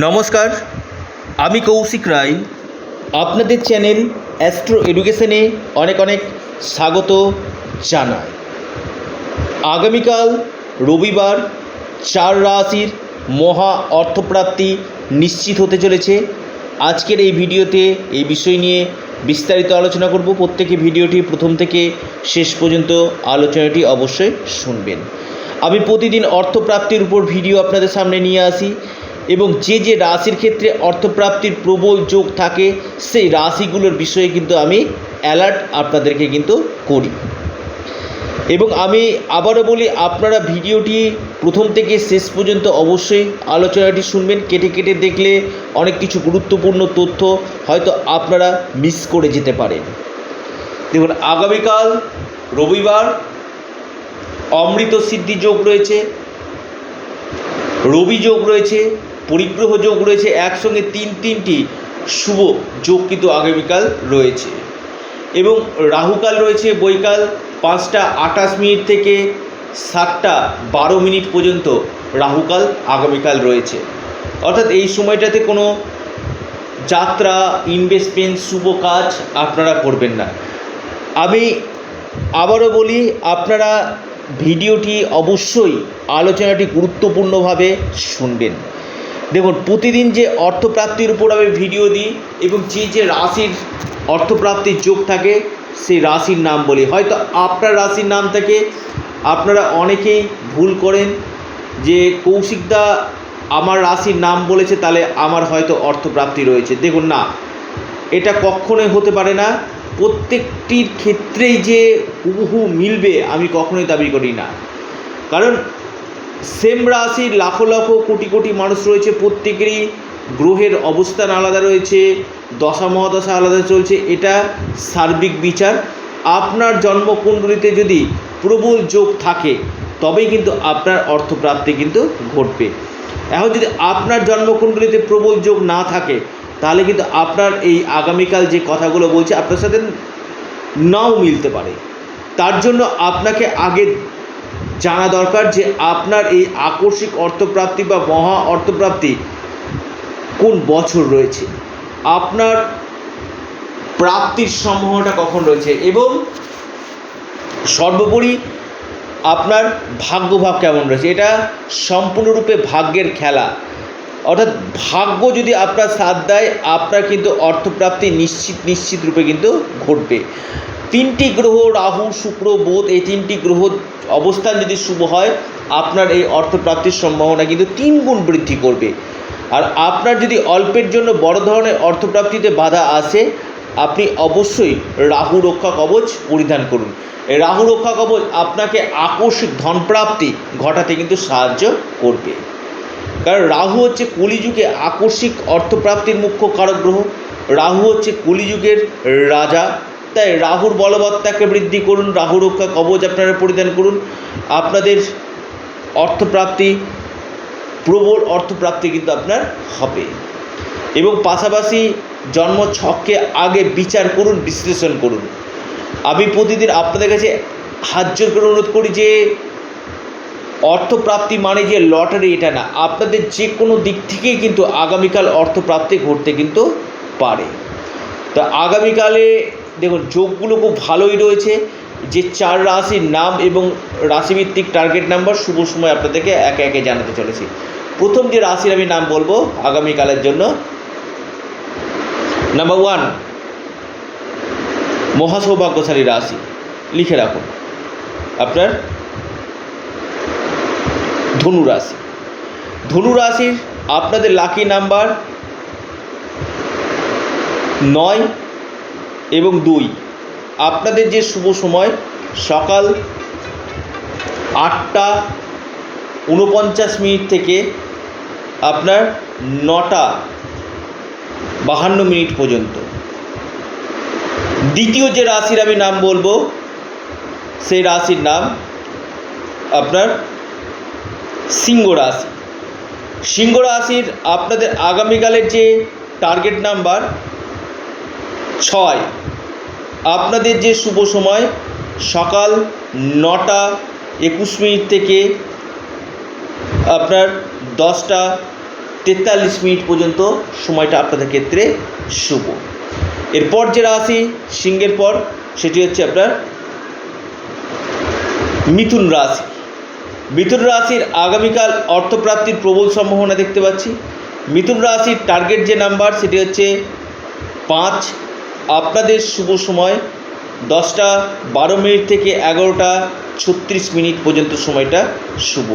নমস্কার, আমি কৌশিক রায়। আপনাদের চ্যানেল অ্যাস্ট্রো এডুকেশনে অনেক অনেক স্বাগত জানাই। আগামীকাল রবিবার, চার রাশির মহা অর্থপ্রাপ্তি নিশ্চিত হতে চলেছে। আজকের এই ভিডিওতে এই বিষয় নিয়ে বিস্তারিত আলোচনা করব। প্রত্যেকে ভিডিওটি প্রথম থেকে শেষ পর্যন্ত আলোচনাটি অবশ্যই শুনবেন। আমি প্রতিদিন অর্থপ্রাপ্তির উপর ভিডিও আপনাদের সামনে নিয়ে আসি। এবং যে যে রাশির ক্ষেত্রে অর্থপ্রাপ্তির প্রবল যোগ থাকে, সেই রাশিগুলোর বিষয়ে কিন্তু আমি অ্যালার্ট আপনাদেরকে কিন্তু করি। এবং আমি আবারও বলি, আপনারা ভিডিওটি প্রথম থেকে শেষ পর্যন্ত অবশ্যই আলোচনাটি শুনবেন। কেটে কেটে দেখলে অনেক কিছু গুরুত্বপূর্ণ তথ্য হয়তো আপনারা মিস করে যেতে পারেন। দেখুন, আগামীকাল রবিবার অমৃত সিদ্ধি যোগ রয়েছে, রবি যোগ রয়েছে পরিগ্রহ যোগ রয়েছে একসঙ্গে তিন তিনটি শুভ যোগ কিন্তু আগামীকাল রয়েছে। এবং রাহুকাল রয়েছে বৈকাল পাঁচটা আটাশ মিনিট থেকে সাতটা বারো মিনিট পর্যন্ত রাহুকাল আগামীকাল রয়েছে। অর্থাৎ এই সময়টাতে কোনো যাত্রা ইনভেস্টমেন্ট শুভ কাজ আপনারা করবেন না। আমি আবারও বলি, আপনারা ভিডিওটি অবশ্যই আলোচনাটি গুরুত্বপূর্ণভাবে শুনবেন। দেখুন, প্রতিদিন যে অর্থপ্রাপ্তির উপর আমি ভিডিও দিই এবং যে যে রাশির অর্থপ্রাপ্তির যোগ থাকে, সেই রাশির নাম বলি। হয়তো আপনার রাশির নাম থেকে আপনারা অনেকেই ভুল করেন যে কৌশিকদা আমার রাশির নাম বলেছে, তাহলে আমার হয়তো অর্থপ্রাপ্তি রয়েছে। দেখুন না, এটা কখনোই হতে পারে না। প্রত্যেকটির ক্ষেত্রেই যে হুবহু মিলবে, আমি কখনোই দাবি করি না। কারণ সেম রাশির লাখো লাখো, কোটি কোটি মানুষ রয়েছে। প্রত্যেকেরই গ্রহের অবস্থান আলাদা রয়েছে, দশা মহাদশা আলাদা চলছে, এটা সার্বিক বিচার। আপনার জন্মকুণ্ডলিতে যদি প্রবল যোগ থাকে, তবেই কিন্তু আপনার অর্থপ্রাপ্তি কিন্তু ঘটবে। এখন যদি আপনার জন্মকুণ্ডলিতে প্রবল যোগ না থাকে, তাহলে কিন্তু আপনার এই আগামীকাল যে কথাগুলো বলছে, আপনার সাথে নাও মিলতে পারে। তার জন্য আপনাকে আগে জানা দরকার যে আপনার এই আকস্মিক অর্থপ্রাপ্তি বা মহা অর্থপ্রাপ্তি কোন বছর রয়েছে? আপনার প্রাপ্তির সম্ভাবনাটা কখন রয়েছে? এবং সর্বোপরি আপনার ভাগ্যভাব কেমন রয়েছে? এটা সম্পূর্ণরূপে ভাগ্যের খেলা। অর্থাৎ ভাগ্য যদি আপনার সাথ দেয়, আপনার কিন্তু অর্থপ্রাপ্তি নিশ্চিত নিশ্চিত রূপে কিন্তু ঘটবে। তিনটি গ্রহ, রাহু, শুক্র, বুধ, এই তিনটি গ্রহ অবস্থান যদি শুভ হয়, আপনার এই অর্থপ্রাপ্তির সম্ভাবনা কিন্তু তিন গুণ বৃদ্ধি করবে। আর আপনার যদি অল্পের জন্য বড় ধরনের অর্থপ্রাপ্তিতে বাধা আসে, আপনি অবশ্যই রাহু রক্ষা কবচ পরিধান করুন। এই রাহু রক্ষা কবচ আপনাকে আকস্মিক ধনপ্রাপ্তি ঘটাতে কিন্তু সাহায্য করবে। কারণ রাহু হচ্ছে কলিযুগে আকস্মিক অর্থপ্রাপ্তির মুখ্য কারক গ্রহ। রাহু হচ্ছে কলিযুগের রাজা। তাই রাহুর বলবত্তাকে বৃদ্ধি করুন, রাহু রক্ষা কবচ আপনারা পরিধান করুন। আপনাদের অর্থপ্রাপ্তি, প্রবল অর্থপ্রাপ্তি কিন্তু আপনার হবে। এবং পাশাপাশি জন্ম ছককে আগে বিচার করুন, বিশ্লেষণ করুন। আমি প্রতিদিন আপনাদের কাছে হাত জোর করে অনুরোধ করি যে, অর্থপ্রাপ্তি মানে যে লটারি এটা না, আপনাদের যে কোনো দিক থেকেই কিন্তু আগামীকাল অর্থপ্রাপ্তি ঘটতে কিন্তু পারে। তো আগামীকালে দেখুন, যোগগুলো খুব ভালোই রয়েছে। যে চার রাশির নাম এবং রাশিভিত্তিক টার্গেট নাম্বার শুভ সময় আপনাদেরকে একে একে জানাতে চলেছি। প্রথম যে রাশির আমি নাম বলব আগামীকালের জন্য নাম্বার ওয়ান মহাসৌভাগ্যশালী রাশি। লিখে রাখুন। আপনার ধনু রাশি। ধনু রাশির আপনাদের লাকি নাম্বার নয় এবং দুই, আপনাদের যে শুভ সময়, সকাল আটটা উনপঞ্চাশ মিনিট থেকে আপনার নটা বাহান্ন মিনিট পর্যন্ত। দ্বিতীয় যে রাশির আমি নাম বলব, সেই রাশির নাম আপনার সিংহ রাশি। সিংহ রাশির আপনাদের আগামীকালের যে টার্গেট নাম্বার ছয়। আপনাদের যে শুভ সময়, সকাল নটা একুশ মিনিট থেকে আপনার দশটা তেতাল্লিশ মিনিট পর্যন্ত সময়টা আপনাদের ক্ষেত্রে শুভ। এরপর যে রাশি সিংহের পর, সেটি হচ্ছে আপনার মিথুন রাশি। মিথুন রাশির আগামীকাল অর্থপ্রাপ্তির প্রবল সম্ভাবনা দেখতে পাচ্ছি। মিথুন রাশির টার্গেট যে নাম্বার সেটি হচ্ছে পাঁচ আপনাদের শুভ সময়। দশটা বারো মিনিট থেকে এগারোটা ছত্রিশ মিনিট পর্যন্ত সময়টা শুভ।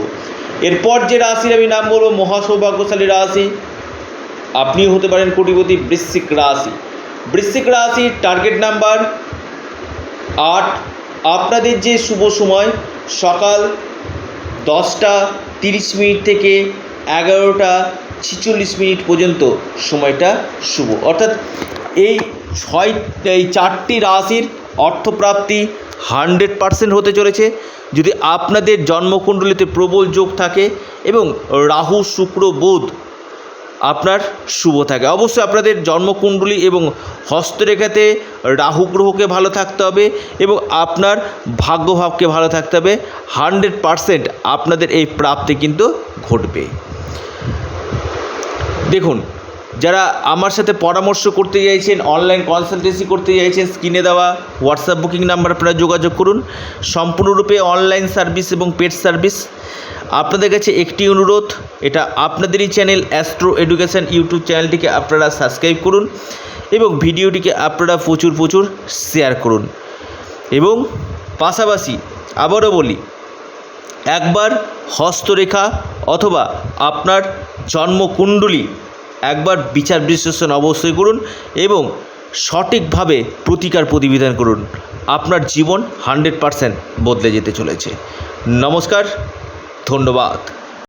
এরপর যে রাশির আমি নাম বলব, মহাসৌভাগ্যশালী রাশি। আপনিও হতে পারেন কোটিপতি বৃশ্চিক রাশি। বৃশ্চিক রাশির টার্গেট নাম্বার আট। আপনাদের যে শুভ সময়, সকাল দশটা তিরিশ মিনিট থেকে এগারোটা ছিচল্লিশ মিনিট পর্যন্ত সময়টা শুভ। অর্থাৎ এই ছয় এই চারটি রাশির অর্থপ্রাপ্তি হান্ড্রেড পারসেন্ট হতে চলেছে। যদি আপনাদের জন্মকুণ্ডলিতে প্রবল যোগ থাকে এবং রাহু, শুক্র, বুধ আপনার শুভ থাকে, অবশ্যই আপনাদের জন্মকুণ্ডলী এবং হস্তরেখাতে রাহু গ্রহকে ভালো থাকতে হবে এবং আপনার ভাগ্যভাবকে ভালো থাকতে হবে। হান্ড্রেড পারসেন্ট আপনাদের এই প্রাপ্তি কিন্তু ঘটবে। দেখুন যারা আমার সাথে পরামর্শ করতে চাইছেন অনলাইন কনসালটেন্সি করতে চাইছেন স্ক্রিনে দেওয়া হোয়াটসঅ্যাপ বুকিং নাম্বার আপনারা যোগাযোগ করুন। সম্পূর্ণরূপে অনলাইন সার্ভিস এবং পেড সার্ভিস আপনাদের কাছে একটি অনুরোধ, এটা আপনাদেরই চ্যানেল অ্যাস্ট্রো এডুকেশন ইউটিউব চ্যানেলটিকে আপনারা সাবস্ক্রাইব করুন এবং ভিডিওটিকে আপনারা প্রচুর প্রচুর শেয়ার করুন। এবং পাশাপাশি আবারও বলি, একবার হস্তরেখা অথবা আপনার জন্মকুণ্ডলী একবার বিচার বিশ্লেষণ অবশ্যই করুন এবং সঠিকভাবে প্রতিকার প্রতিবিধান করুন। আপনার জীবন হান্ড্রেড পারসেন্ট বদলে যেতে চলেছে। নমস্কার, ধন্যবাদ।